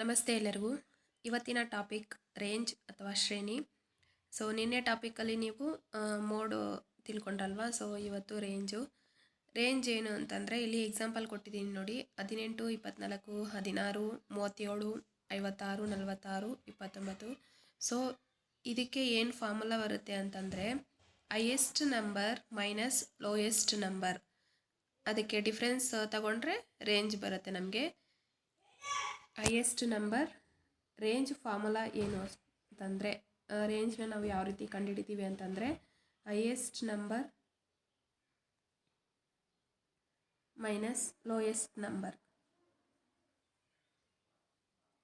ನಮಸ್ತೆ ಎಲ್ಲರಿಗೂ. ಇವತ್ತಿನ ಟಾಪಿಕ್ ರೇಂಜ್ ಅಥವಾ ಶ್ರೇಣಿ. ಸೊ ನಿನ್ನೆ ಟಾಪಿಕಲ್ಲಿ ನೀವು ಮೋಡು ತಿಳ್ಕೊಂಡ್ರಲ್ವಾ? ಸೊ ಇವತ್ತು ರೇಂಜು. ರೇಂಜ್ ಏನು ಅಂತಂದರೆ, ಇಲ್ಲಿ ಎಕ್ಸಾಂಪಲ್ ಕೊಟ್ಟಿದ್ದೀನಿ ನೋಡಿ. ಹದಿನೆಂಟು ಇಪ್ಪತ್ತ್ನಾಲ್ಕು ಹದಿನಾರು, ಮೂವತ್ತೇಳು, ಐವತ್ತಾರು, ನಲವತ್ತಾರು, ಇಪ್ಪತ್ತೊಂಬತ್ತು. ಸೊ ಇದಕ್ಕೆ ಏನು ಫಾರ್ಮುಲಾ ಬರುತ್ತೆ ಅಂತಂದರೆ highest number minus lowest number ಅದಕ್ಕೆ ಡಿಫ್ರೆನ್ಸ್ ತಗೊಂಡ್ರೆ ರೇಂಜ್ ಬರುತ್ತೆ ನಮಗೆ. ಹೈಯೆಸ್ಟ್ ನಂಬರ್ ರೇಂಜ್ ಫಾರ್ಮುಲಾ ಏನು ಅಂತಂದರೆ ರೇಂಜ್ನ ನಾವು ಯಾವ ರೀತಿ ಕಂಡುಹಿಡಿತೀವಿ ಅಂತಂದರೆ highest number minus lowest number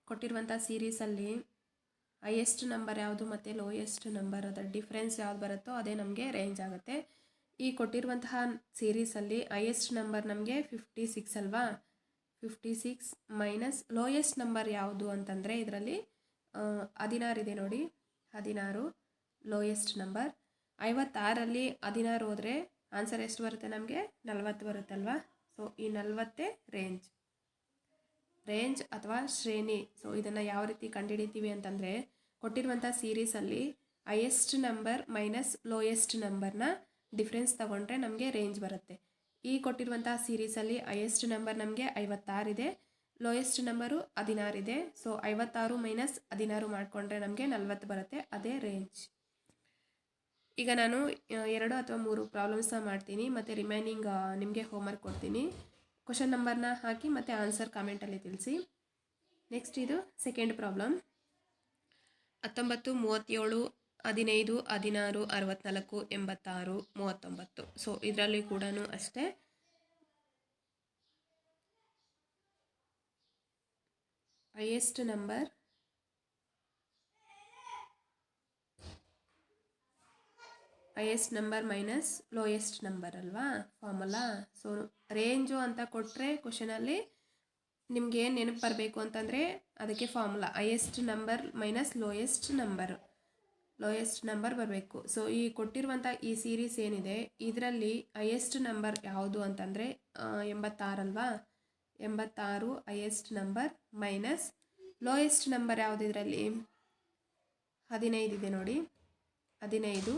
ಕೊಟ್ಟಿರುವಂಥ ಸೀರೀಸಲ್ಲಿ ಹೈಯೆಸ್ಟ್ ನಂಬರ್ ಯಾವುದು ಮತ್ತು ಲೋಯೆಸ್ಟ್ ನಂಬರ್ ಅದರ ಡಿಫ್ರೆನ್ಸ್ ಯಾವ್ದು ಬರುತ್ತೋ ಅದೇ ನಮಗೆ ರೇಂಜ್ ಆಗುತ್ತೆ. ಈ ಕೊಟ್ಟಿರುವಂತಹ ಸೀರೀಸಲ್ಲಿ ಹೈಯೆಸ್ಟ್ ನಂಬರ್ ನಮಗೆ ಫಿಫ್ಟಿ ಸಿಕ್ಸ್ ಅಲ್ವಾ? Fifty six minus lowest number ಯಾವುದು ಅಂತಂದರೆ ಇದರಲ್ಲಿ ಹದಿನಾರು ಇದೆ ನೋಡಿ. ಹದಿನಾರು ಲೋಯೆಸ್ಟ್ ನಂಬರ್ ಐವತ್ತಾರಲ್ಲಿ ಹದಿನಾರು ಹೋದರೆ ಆನ್ಸರ್ ಎಷ್ಟು ಬರುತ್ತೆ ನಮಗೆ? ನಲವತ್ತು ಬರುತ್ತಲ್ವಾ ಸೊ ಈ ನಲ್ವತ್ತೇ ರೇಂಜ್ ರೇಂಜ್ ಅಥವಾ ಶ್ರೇಣಿ. ಸೊ ಇದನ್ನು ಯಾವ ರೀತಿ ಕಂಡುಹಿಡಿತೀವಿ ಅಂತಂದರೆ ಕೊಟ್ಟಿರುವಂಥ ಸೀರೀಸಲ್ಲಿ ಹೈಯೆಸ್ಟ್ ನಂಬರ್ ಮೈನಸ್ ಲೋಯೆಸ್ಟ್ ನಂಬರ್ನ ಡಿಫ್ರೆನ್ಸ್ ತಗೊಂಡ್ರೆ ನಮಗೆ ರೇಂಜ್ ಬರುತ್ತೆ. ಈ ಕೊಟ್ಟಿರುವಂತಹ ಸೀರೀಸಲ್ಲಿ ಹೈಯೆಸ್ಟ್ ನಂಬರ್ ನಮಗೆ ಐವತ್ತಾರಿದೆ ಲೋಯೆಸ್ಟ್ ನಂಬರು ಹದಿನಾರಿದೆ ಸೊ ಐವತ್ತಾರು ಮೈನಸ್ ಹದಿನಾರು ಮಾಡಿಕೊಂಡ್ರೆ ನಮಗೆ ನಲ್ವತ್ತು ಬರುತ್ತೆ ಅದೇ ರೇಂಜ್ ಈಗ ನಾನು ಎರಡು ಅಥವಾ ಮೂರು ಪ್ರಾಬ್ಲಮ್ಸ್ನ ಮಾಡ್ತೀನಿ. ಮತ್ತು ರಿಮೈನಿಂಗ್ ನಿಮಗೆ ಹೋಮ್ವರ್ಕ್ ಕೊಡ್ತೀನಿ. ಕ್ವಶನ್ ನಂಬರ್ನ ಹಾಕಿ ಮತ್ತು ಆನ್ಸರ್ ಕಾಮೆಂಟಲ್ಲಿ ತಿಳಿಸಿ. ನೆಕ್ಸ್ಟ್ ಇದು ಸೆಕೆಂಡ್ ಪ್ರಾಬ್ಲಮ್ ಹತ್ತೊಂಬತ್ತು ಮೂವತ್ತೇಳು ಹದಿನೈದು, ಹದಿನಾರು ಅರವತ್ತ್ನಾಲ್ಕು ಎಂಬತ್ತಾರು, ಮೂವತ್ತೊಂಬತ್ತು. ಸೊ ಇದರಲ್ಲಿ ಕೂಡ ಅಷ್ಟೇ. Highest number highest number minus lowest number ಅಲ್ವಾ? ಫಾರ್ಮುಲಾ ಸೊ ರೇಂಜು ಅಂತ ಕೊಟ್ಟರೆ ಕ್ವಶನಲ್ಲಿ ನಿಮ್ಗೆ ಏನು ನೆನಪು ಬರಬೇಕು ಅಂತಂದರೆ ಅದಕ್ಕೆ formula highest number minus lowest number lowest number ಬರಬೇಕು. ಸೊ ಈ ಕೊಟ್ಟಿರುವಂಥ ಈ ಸೀರೀಸ್ ಏನಿದೆ, ಇದರಲ್ಲಿ ಹೈಯೆಸ್ಟ್ ನಂಬರ್ ಯಾವುದು ಅಂತಂದರೆ ಎಂಬತ್ತಾರಲ್ವಾ ಎಂಬತ್ತಾರು highest number minus lowest number ಯಾವುದು ಇದರಲ್ಲಿ? ಹದಿನೈದು ಇದೆ ನೋಡಿ. ಹದಿನೈದು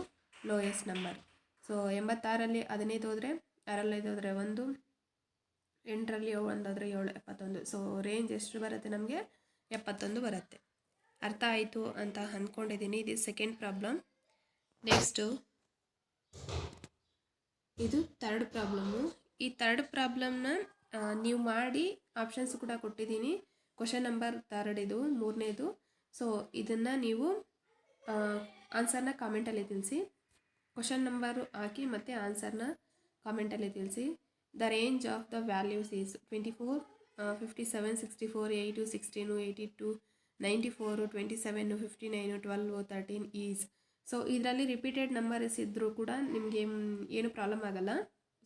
ಲೋಯೆಸ್ಟ್ ನಂಬರ್ ಸೊ ಎಂಬತ್ತಾರಲ್ಲಿ ಹದಿನೈದು ಹೋದರೆ ಆರಲ್ಲೈದು ಹೋದರೆ ಒಂದು, ಎಂಟರಲ್ಲಿ ಒಂದಾದರೆ ಏಳು, ಎಪ್ಪತ್ತೊಂದು. ಸೊ ರೇಂಜ್ ಎಷ್ಟು ಬರುತ್ತೆ ನಮಗೆ? ಎಪ್ಪತ್ತೊಂದು ಬರುತ್ತೆ. ಅರ್ಥ ಆಯಿತು ಅಂತ ಅಂದ್ಕೊಂಡಿದ್ದೀನಿ. ಇದು ಸೆಕೆಂಡ್ ಪ್ರಾಬ್ಲಮ್ ನೆಕ್ಸ್ಟು ಇದು ತರ್ಡ್ ಪ್ರಾಬ್ಲಮ್ಮು ಈ ತರ್ಡ್ ಪ್ರಾಬ್ಲಮ್ನ ನೀವು ಮಾಡಿ ಆಪ್ಷನ್ಸ್ ಕೂಡ ಕೊಟ್ಟಿದ್ದೀನಿ. ಕ್ವಶನ್ ನಂಬರ್ ತರ್ಡ್ ಇದು, ಮೂರನೇದು. ಸೊ ಇದನ್ನು ನೀವು ಆನ್ಸರ್ನ ಕಾಮೆಂಟಲ್ಲಿ ತಿಳಿಸಿ. ಕ್ವಶನ್ ನಂಬರು ಹಾಕಿ ಮತ್ತು ಆನ್ಸರ್ನ ಕಾಮೆಂಟಲ್ಲಿ ತಿಳಿಸಿ the range of the values is twenty four fifty seven sixty four eight sixteen eighty two ninety four twenty seven fifty nine twelve thirteen is so ಇದರಲ್ಲಿ ರಿಪೀಟೆಡ್ ನಂಬರ್ಸ್ ಇದ್ದರೂ ಕೂಡ ನಿಮಗೆ ಏನು ಪ್ರಾಬ್ಲಮ್ ಆಗಲ್ಲ.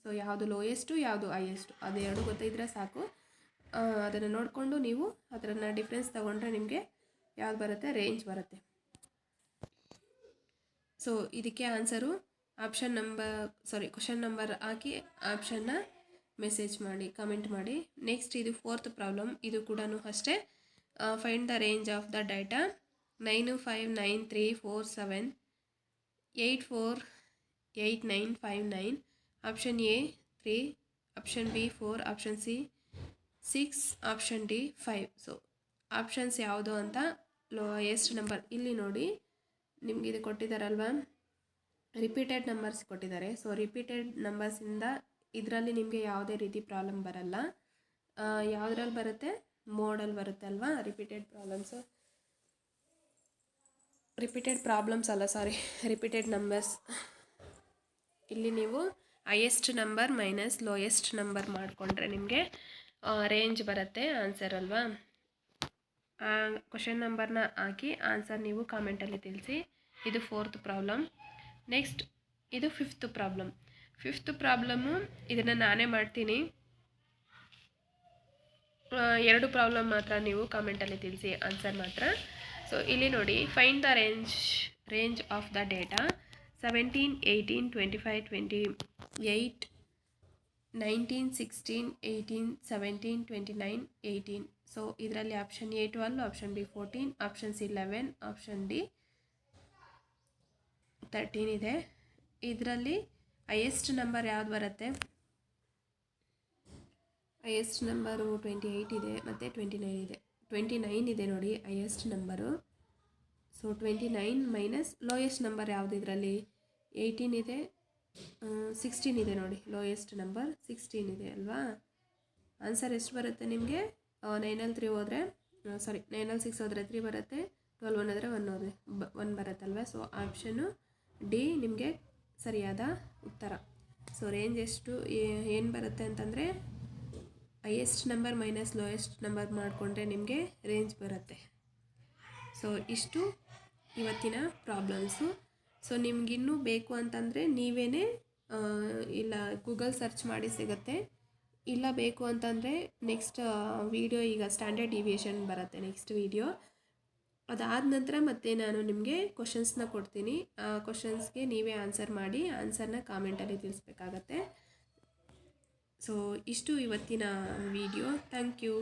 ಸೊ ಯಾವುದು ಲೋಯೆಸ್ಟು ಯಾವುದು highest ಅದು ಎರಡು ಗೊತ್ತಿದ್ರೆ ಸಾಕು. ಅದನ್ನು ನೋಡಿಕೊಂಡು ನೀವು ಅದನ್ನು ಡಿಫ್ರೆನ್ಸ್ ತೊಗೊಂಡ್ರೆ ನಿಮಗೆ ಯಾವ್ದು ಬರುತ್ತೆ? ರೇಂಜ್ ಬರುತ್ತೆ. ಸೊ ಇದಕ್ಕೆ answer option number sorry question number ಹಾಕಿ ಆಪ್ಷನ್ನ ಮೆಸೇಜ್ ಮಾಡಿ ಕಮೆಂಟ್ ಮಾಡಿ. ನೆಕ್ಸ್ಟ್ ಇದು ಫೋರ್ತ್ ಪ್ರಾಬ್ಲಮ್ ಇದು ಕೂಡ ಅಷ್ಟೇ. Find the range of the data nine five nine three four seven eight four eight nine five nine option A three option B four option C six option D five so options ಯಾವುದು ಅಂತ low ಎಷ್ಟು number ಇಲ್ಲಿ ನೋಡಿ, ನಿಮ್ಗೆ ಇದು ಕೊಟ್ಟಿದ್ದಾರಲ್ವಾ repeated numbers ಕೊಟ್ಟಿದ್ದಾರೆ. So repeated ನಂಬರ್ಸಿಂದ ಇದರಲ್ಲಿ ನಿಮಗೆ ಯಾವುದೇ ರೀತಿ ಪ್ರಾಬ್ಲಮ್ ಬರಲ್ಲ. ಯಾವುದ್ರಲ್ಲಿ ಬರುತ್ತೆ? ಮೋಡಲ್ಲಿ ಬರುತ್ತೆ ಅಲ್ವಾ? ರಿಪೀಟೆಡ್ ಪ್ರಾಬ್ಲಮ್ಸು ರಿಪೀಟೆಡ್ ಪ್ರಾಬ್ಲಮ್ಸ್ ಅಲ್ಲ ಸಾರಿ ರಿಪೀಟೆಡ್ ನಂಬರ್ಸ್ ಇಲ್ಲಿ ನೀವು highest number minus lowest number ಮಾಡಿಕೊಂಡ್ರೆ ನಿಮಗೆ ರೇಂಜ್ ಬರುತ್ತೆ ಆನ್ಸರ್ ಅಲ್ವಾ? ಕ್ವಶನ್ ನಂಬರ್ನ ಹಾಕಿ ಆನ್ಸರ್ ನೀವು ಕಾಮೆಂಟಲ್ಲಿ ತಿಳಿಸಿ. ಇದು ಫೋರ್ತ್ ಪ್ರಾಬ್ಲಮ್ ನೆಕ್ಸ್ಟ್ ಇದು ಫಿಫ್ತ್ ಪ್ರಾಬ್ಲಮ್ ಫಿಫ್ತ್ ಪ್ರಾಬ್ಲಮ್ಮು ಇದನ್ನು ನಾನೇ ಮಾಡ್ತೀನಿ. ಎರಡು ಪ್ರಾಬ್ಲಮ್ ಮಾತ್ರ ನೀವು ಕಾಮೆಂಟಲ್ಲಿ ತಿಳಿಸಿ ಆನ್ಸರ್ ಮಾತ್ರ. ಸೊ ಇಲ್ಲಿ ನೋಡಿ find the range range of the data seventeen eighteen twenty five twenty eight nineteen sixteen eighteen seventeen twenty nine eighteen so ಇದರಲ್ಲಿ option A twelve option B fourteen option C eleven option D thirteen ಇದೆ. ಇದರಲ್ಲಿ highest number ಯಾವ್ದು ಬರುತ್ತೆ? Highest number twenty eight ಇದೆ, ಮತ್ತು twenty nine ಇದೆ. Twenty nine ಇದೆ ನೋಡಿ highest number so twenty nine minus lowest number ಯಾವುದು ಇದರಲ್ಲಿ? ಏಯ್ಟೀನ್ ಇದೆ. ಸಿಕ್ಸ್ಟೀನ್ ಇದೆ ನೋಡಿ ಲೋಯೆಸ್ಟ್ ನಂಬರ್ ಸಿಕ್ಸ್ಟೀನ್ ಇದೆ ಅಲ್ವಾ? ಆನ್ಸರ್ ಎಷ್ಟು ಬರುತ್ತೆ ನಿಮಗೆ? ನೈನಲ್ಲಿ ತ್ರೀ ಹೋದರೆ ಸಾರಿ ನೈನಲ್ಲಿ ಸಿಕ್ಸ್ ಹೋದರೆ ತ್ರೀ ಬರುತ್ತೆ ಟ್ವೆಲ್ ಒನ್ ಆದರೆ ಒನ್ ಹೋದರೆ, ಬ ಒನ್ ಬರುತ್ತಲ್ವ? ಸೊ ಆಪ್ಷನ್ನು ಡಿ ನಿಮಗೆ ಸರಿಯಾದ ಉತ್ತರ. ಸೊ ರೇಂಜ್ ಎಷ್ಟು ಏನು ಬರುತ್ತೆ ಅಂತಂದರೆ highest number minus lowest number ಮಾಡಿಕೊಂಡ್ರೆ ನಿಮಗೆ ರೇಂಜ್ ಬರುತ್ತೆ. ಸೊ ಇಷ್ಟು ಇವತ್ತಿನ ಪ್ರಾಬ್ಲಮ್ಸು ಸೊ ನಿಮಗಿನ್ನೂ ಬೇಕು ಅಂತಂದರೆ ನೀವೇ ಇಲ್ಲ ಗೂಗಲ್ ಸರ್ಚ್ ಮಾಡಿ ಸಿಗುತ್ತೆ. ಇಲ್ಲ ಬೇಕು ಅಂತಂದರೆ ನೆಕ್ಸ್ಟ್ ವೀಡಿಯೋ ಈಗ ಸ್ಟ್ಯಾಂಡರ್ಡ್ ಡಿವಿಯೇಷನ್ ಬರುತ್ತೆ ನೆಕ್ಸ್ಟ್ ವೀಡಿಯೋ ಅದಾದ ನಂತರ ಮತ್ತೆ ನಾನು ನಿಮಗೆ ಕ್ವಶನ್ಸ್ನ ಕೊಡ್ತೀನಿ. ಆ ಕ್ವಶನ್ಸ್ಗೆ ನೀವೇ ಆನ್ಸರ್ ಮಾಡಿ ಆನ್ಸರ್ನ ಕಾಮೆಂಟಲ್ಲಿ ತಿಳಿಸ್ಬೇಕಾಗತ್ತೆ. ಸೊ ಇಷ್ಟು ಇವತ್ತಿನ ವಿಡಿಯೋ ಥ್ಯಾಂಕ್ ಯು